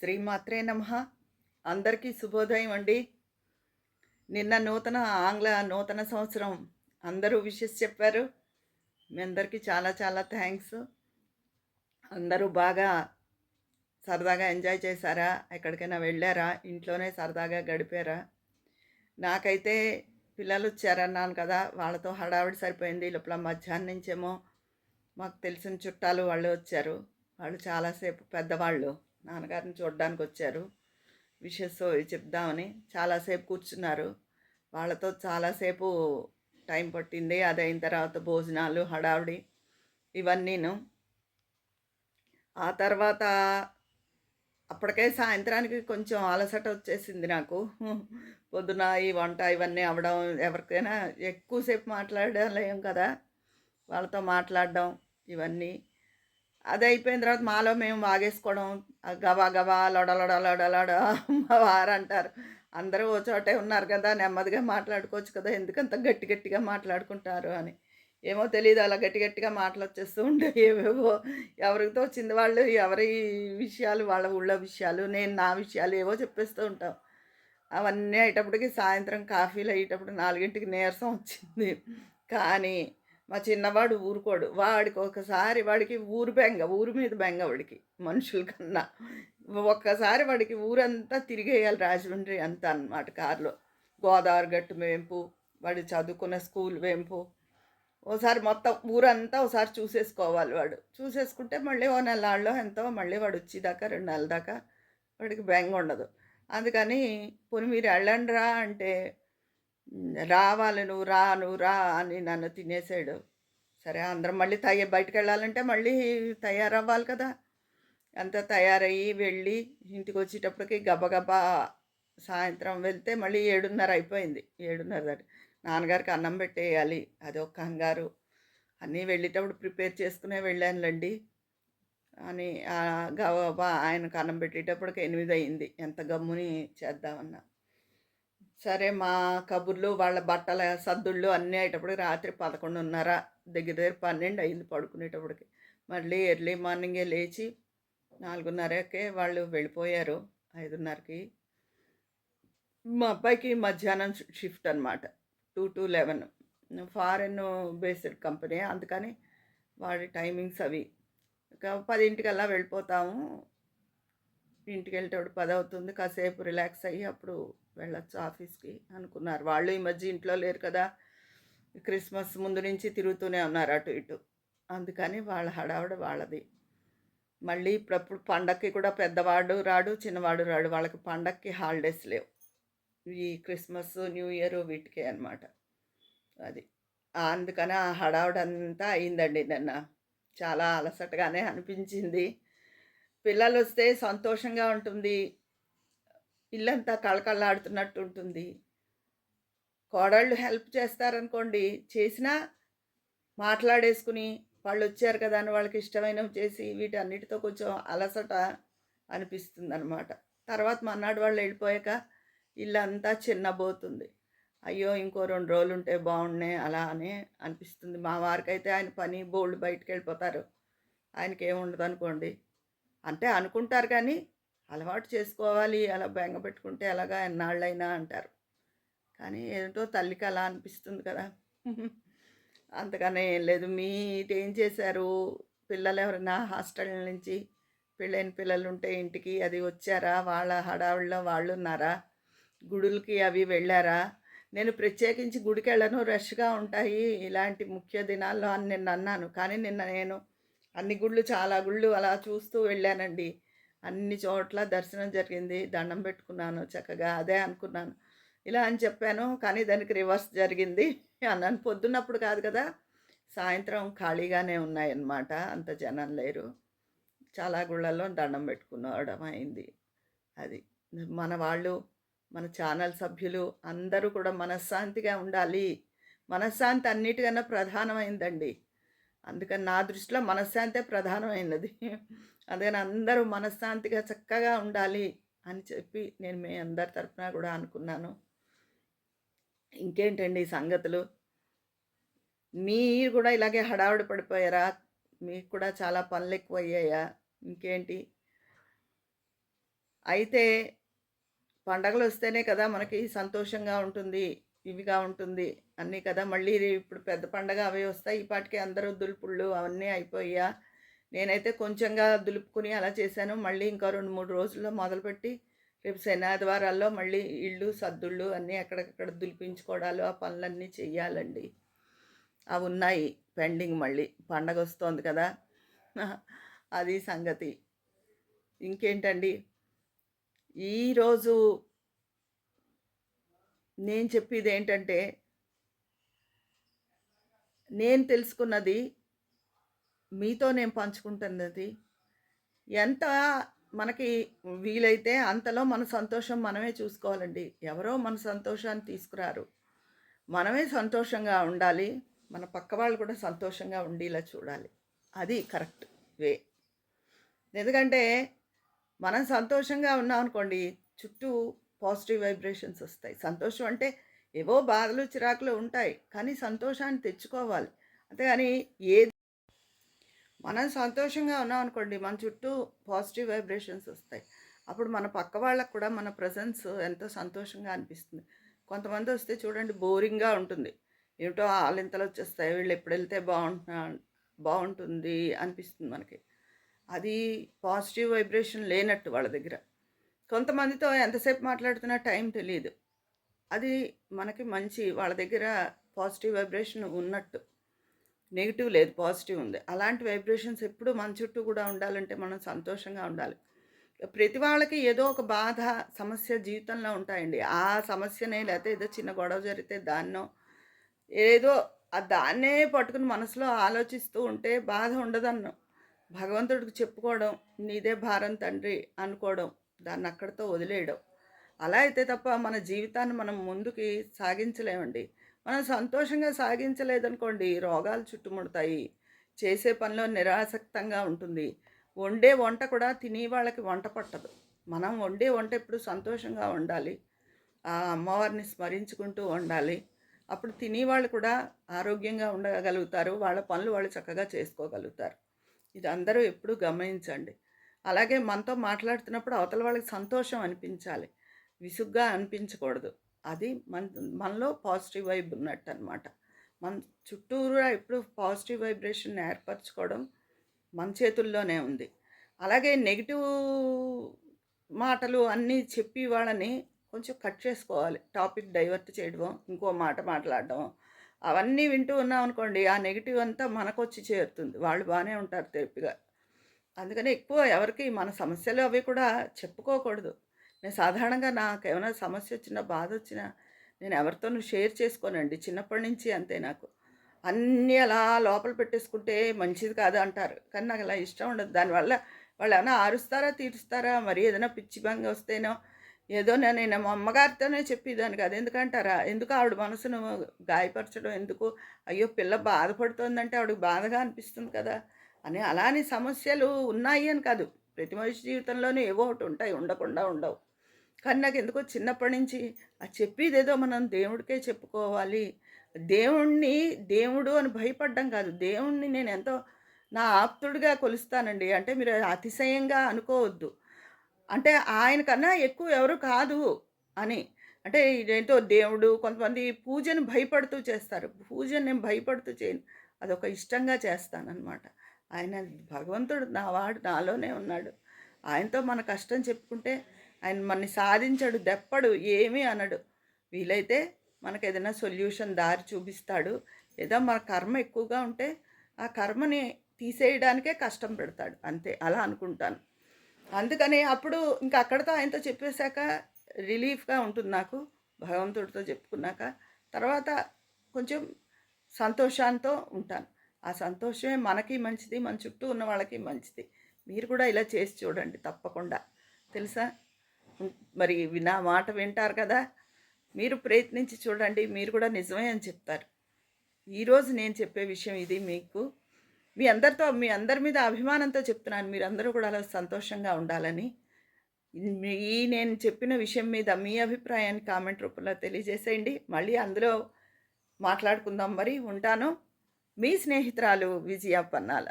శ్రీమాత్రే నమ. అందరికీ శుభోదయం అండి. నిన్న నూతన ఆంగ్ల నూతన సంవత్సరం అందరూ విషెస్ చెప్పారు. మీ అందరికీ చాలా చాలా థ్యాంక్స్. అందరూ బాగా సరదాగా ఎంజాయ్ చేశారా? ఎక్కడికైనా వెళ్ళారా? ఇంట్లోనే సరదాగా గడిపారా? నాకైతే పిల్లలు వచ్చారన్నాను కదా వాళ్ళతో హడావిడి సరిపోయింది. లోపల మధ్యాహ్నం నుంచేమో మాకు తెలిసిన చుట్టాలు వాళ్ళు వచ్చారు. వాళ్ళు చాలాసేపు పెద్దవాళ్ళు. నాన్నగారిని చూడడానికి వచ్చారు విషెస్ చెప్దామని చాలాసేపు కూర్చున్నారు. వాళ్ళతో చాలాసేపు టైం పట్టింది. అది అయిన తర్వాత భోజనాలు హడావిడి ఇవన్నీను. ఆ తర్వాత అప్పటికే సాయంత్రానికి కొంచెం అలసట వచ్చేసింది నాకు. పొద్దున ఈ వంట ఇవన్నీ అవ్వడం ఎవరికైనా ఎక్కువసేపు మాట్లాడలేం కదా. వాళ్ళతో మాట్లాడడం ఇవన్నీ. అది అయిపోయిన తర్వాత మాలో మేము వాగేసుకోవడం గవా గవా లొడలొడ లొడ లొడ వారు అంటారు. అందరూ ఓ చోటే ఉన్నారు కదా నెమ్మదిగా మాట్లాడుకోవచ్చు కదా ఎందుకంత గట్టి గట్టిగా మాట్లాడుకుంటారు అని. ఏమో తెలియదు అలా గట్టి గట్టిగా మాటలు వచ్చేస్తూ ఉండే ఏవేవో ఎవరితో వచ్చింది వాళ్ళు ఎవరి విషయాలు వాళ్ళ ఊళ్ళో విషయాలు నేను నా విషయాలు ఏవో చెప్పేస్తూ ఉంటాం. అవన్నీ అయ్యేటప్పటికి సాయంత్రం కాఫీలు అయ్యేటప్పుడు నాలుగింటికి నీరసం వచ్చింది. కానీ మా చిన్నవాడు ఊరుకోడు. వాడికి ఒకసారి వాడికి ఊరు బెంగ ఊరు మీద బెంగ వాడికి మనుషుల కన్నా. ఒక్కసారి వాడికి ఊరంతా తిరిగేయాలి రాజమండ్రి అంతా అన్నమాట కారులో. గోదావరి గట్టు వేంపు వాడు చదువుకున్న స్కూల్ వేంపు. ఓసారి మొత్తం ఊరంతా ఒకసారి చూసేసుకోవాలి వాడు. చూసేసుకుంటే మళ్ళీ ఓ నెలలో ఎంతో మళ్ళీ వాడు వచ్చేదాకా రెండు నెలల దాకా వాడికి బెంగ ఉండదు. అందుకని పోనీ మీరు వెళ్ళండిరా అంటే రావాలి నువ్వు రా నువ్వు రా అని నన్ను తినేసాడు. సరే అందరం మళ్ళీ తయ బయటకు వెళ్ళాలంటే మళ్ళీ తయారవ్వాలి కదా. అంతా తయారయ్యి వెళ్ళి ఇంటికి వచ్చేటప్పటికి గబగబా సాయంత్రం వెళ్తే మళ్ళీ ఏడున్నర అయిపోయింది. ఏడున్నర దాటి నాన్నగారికి అన్నం పెట్టేయాలి అది ఒక కంగారు. అన్నీ వెళ్ళేటప్పుడు ప్రిపేర్ చేసుకునే వెళ్ళానులేండి అని గబగబా ఆయనకు అన్నం పెట్టేటప్పటికి ఎనిమిది అయింది. ఎంత గమ్ముని చేద్దామన్నా. సరే మా కబుర్లు వాళ్ళ బట్టల సద్దుళ్ళు అన్నీ అయ్యేటప్పుడు రాత్రి పదకొండున్నర దగ్గర దగ్గర పన్నెండు అయింది పడుకునేటప్పటికి. మళ్ళీ ఎర్లీ మార్నింగే లేచి నాలుగున్నరకే వాళ్ళు వెళ్ళిపోయారు ఐదున్నరకి. మా అబ్బాయికి మధ్యాహ్నం షిఫ్ట్ అనమాట two to eleven. Foreign based company అందుకని వాడి టైమింగ్స్ అవి. ఇక పదింటికల్లా వెళ్ళిపోతాము ఇంటికి వెళ్ళేటప్పుడు పది అవుతుంది కాసేపు రిలాక్స్ అయ్యి అప్పుడు వెళ్ళొచ్చు ఆఫీస్కి అనుకున్నారు. వాళ్ళు ఈ మధ్య ఇంట్లో లేరు కదా. క్రిస్మస్ ముందు నుంచి తిరుగుతూనే ఉన్నారు అటు ఇటు. అందుకని వాళ్ళ హడావిడ వాళ్ళది. మళ్ళీ ఇప్పుడప్పుడు పండక్కి కూడా పెద్దవాడు రాడు చిన్నవాడు రాడు. వాళ్ళకి పండక్కి హాలిడేస్ లేవు. ఈ క్రిస్మస్ న్యూ ఇయర్ వీటికే అనమాట అది. అందుకని ఆ హడావుడంతా అయిందండి నిన్న. చాలా అలసటగానే అనిపించింది. పిల్లలు వస్తే సంతోషంగా ఉంటుంది. ఇల్లంతా కళకళలాడుతున్నట్టు ఉంటుంది. కోడళ్ళు హెల్ప్ చేస్తారనుకోండి చేసినా మాట్లాడేసుకుని వాళ్ళు వచ్చారు కదా అని వాళ్ళకి ఇష్టమైనవి చేసి వీటన్నిటితో కొంచెం అలసట అనిపిస్తుంది అనమాట తర్వాత మన్నాడు వాళ్ళు వెళ్ళిపోయాక ఇల్లంతా చిన్నబోతుంది. అయ్యో ఇంకో రెండు రోజులు ఉంటే బాగున్నాయి అలా అని అనిపిస్తుంది. మా వారికైతే ఆయన పని బోల్డ్ బయటకు వెళ్ళిపోతారు ఆయనకి ఏముండదు అనుకోండి అంటే అనుకుంటారు కానీ అలవాటు చేసుకోవాలి అలా బెంగ పెట్టుకుంటే ఎలాగా ఎన్నాళ్ళైనా అంటారు. కానీ ఏంటో తల్లికి అలా అనిపిస్తుంది కదా. అంతగానే ఏం లేదు. మీరేం చేశారు? పిల్లలు ఎవరైనా హాస్టల్ నుంచి పెళ్ళైన పిల్లలు ఉంటే ఇంటికి అది వచ్చారా? వాళ్ళ హడావుల్లో వాళ్ళు ఉన్నారా? గుడులకి అవి వెళ్ళారా? నేను ప్రత్యేకించి గుడికి వెళ్ళను రష్గా ఉంటాయి ఇలాంటి ముఖ్య దినాల్లో అని నిన్న అన్నాను. కానీ నిన్న నేను అన్ని గుళ్ళు చాలా గుళ్ళు అలా చూస్తూ వెళ్ళానండి. అన్ని చోట్ల దర్శనం జరిగింది. దండం పెట్టుకున్నాను చక్కగా అదే అనుకున్నాను. ఇలా అని చెప్పాను కానీ దానికి రివర్స్ జరిగింది. అన్నాను పొద్దున్నప్పుడు కాదు కదా సాయంత్రం ఖాళీగానే ఉన్నాయన్నమాట అంత జనం లేరు. చాలా గుళ్ళల్లో దండం పెట్టుకునవడం అయింది. అది మన వాళ్ళు మన ఛానల్ సభ్యులు అందరూ కూడా మనశ్శాంతిగా ఉండాలి. మనశ్శాంతి అన్నిటికన్నా ప్రధానమైందండి. అందుకని నా దృష్టిలో మనశ్శాంతే ప్రధానమైనది. అందుకని అందరూ మనశ్శాంతిగా చక్కగా ఉండాలి అని చెప్పి నేను మీ అందరి తరఫున కూడా అనుకున్నాను. ఇంకేంటండి సంగతులు? మీరు కూడా ఇలాగే హడావుడి పడిపోయారా? మీకు కూడా చాలా పనులు ఎక్కువ అయ్యాయా ఇంకేంటి? అయితే పండగలు వస్తేనే కదా మనకి సంతోషంగా ఉంటుంది ఇవిగా ఉంటుంది. అన్నీ కదా మళ్ళీ ఇప్పుడు పెద్ద పండగ అవి వస్తాయి. ఈ పాటికి అందరూ దులుపుళ్ళు అవన్నీ అయిపోయా నేనైతే కొంచెంగా దులుపుకుని అలా చేశాను. మళ్ళీ ఇంకా రెండు మూడు రోజుల్లో మొదలుపెట్టి రేపు శనాదివారాల్లో మళ్ళీ ఇళ్ళు సద్దుళ్ళు అన్నీ ఎక్కడికక్కడ దులిపించుకోవడాలు ఆ పనులన్నీ చెయ్యాలండి. అవి ఉన్నాయి పెండింగ్ మళ్ళీ. పండగ వస్తోంది కదా. అది సంగతి. ఇంకేంటండి? ఈరోజు నేను చెప్పేది ఏంటంటే నేను తెలుసుకున్నది మీతో నేను పంచుకుంటున్నది. ఎంత మనకి వీలైతే అంతలో మన సంతోషం మనమే చూసుకోవాలండి. ఎవరో మన సంతోషాన్ని తీసుకురారు. మనమే సంతోషంగా ఉండాలి. మన పక్క వాళ్ళు కూడా సంతోషంగా ఉండేలా చూడాలి. అది కరెక్ట్ వే. ఎందుకంటే మనం సంతోషంగా ఉన్నాం అనుకోండి చుట్టూ పాజిటివ్ వైబ్రేషన్స్ వస్తాయి. సంతోషం అంటే ఏవో బాధలు చిరాకులు ఉంటాయి కానీ సంతోషాన్ని తెచ్చుకోవాలి. అంతేగాని ఏది మనం సంతోషంగా ఉన్నాం అనుకోండి మన చుట్టూ పాజిటివ్ వైబ్రేషన్స్ వస్తాయి. అప్పుడు మన పక్క వాళ్ళకు కూడా మన ప్రజెన్స్ ఎంతో సంతోషంగా అనిపిస్తుంది. కొంతమంది వస్తే చూడండి బోరింగ్గా ఉంటుంది. ఏమిటో ఆలింతలు వచ్చేస్తాయి వీళ్ళు ఎప్పుడు వెళ్తే బాగుంటున్నా బాగుంటుంది అనిపిస్తుంది మనకి. అది పాజిటివ్ వైబ్రేషన్ లేనట్టు వాళ్ళ దగ్గర. కొంతమందితో ఎంతసేపు మాట్లాడుతున్నా టైం తెలియదు. అది మనకి మంచి వాళ్ళ దగ్గర పాజిటివ్ వైబ్రేషన్ ఉన్నట్టు. నెగిటివ్ లేదు పాజిటివ్ ఉంది. అలాంటి వైబ్రేషన్స్ ఎప్పుడు మన చుట్టూ కూడా ఉండాలంటే మనం సంతోషంగా ఉండాలి. ప్రతి వాళ్ళకి ఏదో ఒక బాధ సమస్య జీవితంలో ఉంటాయండి. ఆ సమస్యనే లేకపోతే ఏదో చిన్న గొడవ జరిగితే దాన్నో ఏదో ఆ దాన్నే పట్టుకుని మనసులో ఆలోచిస్తూ ఉంటే బాధ ఉండదన్న. భగవంతుడికి చెప్పుకోవడం నీదే భారం తండ్రి అనుకోవడం దాన్ని అక్కడితో వదిలేయడం. అలా అయితే తప్ప మన జీవితాన్ని మనం ముందుకి సాగించలేమండి. మనం సంతోషంగా సాగించలేదనుకోండి రోగాలు చుట్టుముడతాయి చేసే పనిలో నిరాసక్తంగా ఉంటుంది. వండే వంట కూడా తినే వాళ్ళకి వంట పట్టదు. మనం వండే వంట ఎప్పుడు సంతోషంగా ఉండాలి ఆ అమ్మవారిని స్మరించుకుంటూ ఉండాలి అప్పుడు తినేవాళ్ళు కూడా ఆరోగ్యంగా ఉండగలుగుతారు. వాళ్ళ పనులు వాళ్ళు చక్కగా చేసుకోగలుగుతారు. ఇది అందరూ ఎప్పుడూ గమనించండి. అలాగే మనతో మాట్లాడుతున్నప్పుడు అవతల వాళ్ళకి సంతోషం అనిపించాలి. విసుగ్గా అనిపించకూడదు. అది మన మనలో పాజిటివ్ వైబ్ ఉన్నట్టు అనమాట మన చుట్టూరా ఎప్పుడు పాజిటివ్ వైబ్రేషన్ ఏర్పరచుకోవడం మన చేతుల్లోనే ఉంది. అలాగే నెగిటివ్ మాటలు అన్నీ చెప్పి వాళ్ళని కొంచెం కట్ చేసుకోవాలి. టాపిక్ డైవర్ట్ చేయడం ఇంకో మాట మాట్లాడడం అవన్నీ వింటూ ఉన్నాం అనుకోండి ఆ నెగిటివ్ అంతా మనకు వచ్చి చేరుతుంది. వాళ్ళు బాగానే ఉంటారు తెప్పిగా అందుకని ఎక్కువ ఎవరికి మన సమస్యలు అవి కూడా చెప్పుకోకూడదు. నేను సాధారణంగా నాకు ఏమైనా సమస్య వచ్చినా బాధ వచ్చినా నేను ఎవరితోనూ షేర్ చేసుకోనండి. చిన్నప్పటి నుంచి అంతే నాకు. అన్నీ అలా లోపల పెట్టేసుకుంటే మంచిది కాదు అంటారు. కానీ నాకు అలా ఇష్టం ఉండదు. దానివల్ల వాళ్ళు ఏమైనా ఆరుస్తారా తీరుస్తారా మరి ఏదైనా పిచ్చి భంగి వస్తేనో ఏదో నేను మా అమ్మగారితోనే చెప్పేదాన్ని కాదు. ఎందుకంటారా? ఎందుకు ఆవిడ మనసును గాయపరచడం? ఎందుకు? అయ్యో పిల్ల బాధపడుతోందంటే ఆవిడకి బాధగా అనిపిస్తుంది కదా అని అలానే సమస్యలు ఉన్నాయి అని కాదు. ప్రతి మనిషి జీవితంలోనూ ఏవో ఒకటి ఉంటాయి. ఉండకుండా ఉండవు. కానీ నాకు ఎందుకో చిన్నప్పటి నుంచి ఆ చెప్పేదేదో మనం దేవుడికే చెప్పుకోవాలి. దేవుణ్ణి దేవుడు అని భయపడ్డం కాదు. దేవుణ్ణి నేను ఎంతో నా ఆప్తుడిగా కొలుస్తానండి. అంటే మీరు అతిశయంగా అనుకోవద్దు. అంటే ఆయన కన్నా ఎక్కువ ఎవరు కాదు అని. అంటే ఇదేంటో దేవుడు కొంతమంది పూజను భయపడుతూ చేస్తారు. పూజను నేను భయపడుతూ చేయను. అదొక ఇష్టంగా చేస్తానన్నమాట. ఆయన భగవంతుడు నా వాడు నాలోనే ఉన్నాడు. ఆయనతో మన కష్టం చెప్పుకుంటే ఆయన మనని సాధించడు దెప్పడు ఏమీ అనడు. వీలైతే మనకు ఏదైనా సొల్యూషన్ దారి చూపిస్తాడు. లేదా మన కర్మ ఎక్కువగా ఉంటే ఆ కర్మని తీసేయడానికే కష్టం పెడతాడు. అంతే అలా అనుకుంటాను. అందుకని అప్పుడు ఇంకా అక్కడితో ఆయనతో చెప్పేశాక రిలీఫ్గా ఉంటుంది నాకు భగవంతుడితో చెప్పుకున్నాక. తర్వాత కొంచెం సంతోషంతో ఉంటాను. ఆ సంతోషమే మనకి మంచిది మన చుట్టూ ఉన్న వాళ్ళకి మంచిది. మీరు కూడా ఇలా చేసి చూడండి తప్పకుండా. తెలుసా? మరి నా మాట వింటారు కదా? మీరు ప్రయత్నించి చూడండి మీరు కూడా నిజమే అని చెప్తారు. ఈరోజు నేను చెప్పే విషయం ఇది మీకు. మీ అందరితో మీ అందరి మీద అభిమానంతో చెప్తున్నాను. మీరందరూ కూడా అలా సంతోషంగా ఉండాలని. ఈ నేను చెప్పిన విషయం మీద మీ అభిప్రాయాన్ని కామెంట్ రూపంలో తెలియజేసేయండి. మళ్ళీ అందులో మాట్లాడుకుందాం. మరి ఉంటాను. మీ స్నేహితురాలు విజయ పన్నాల.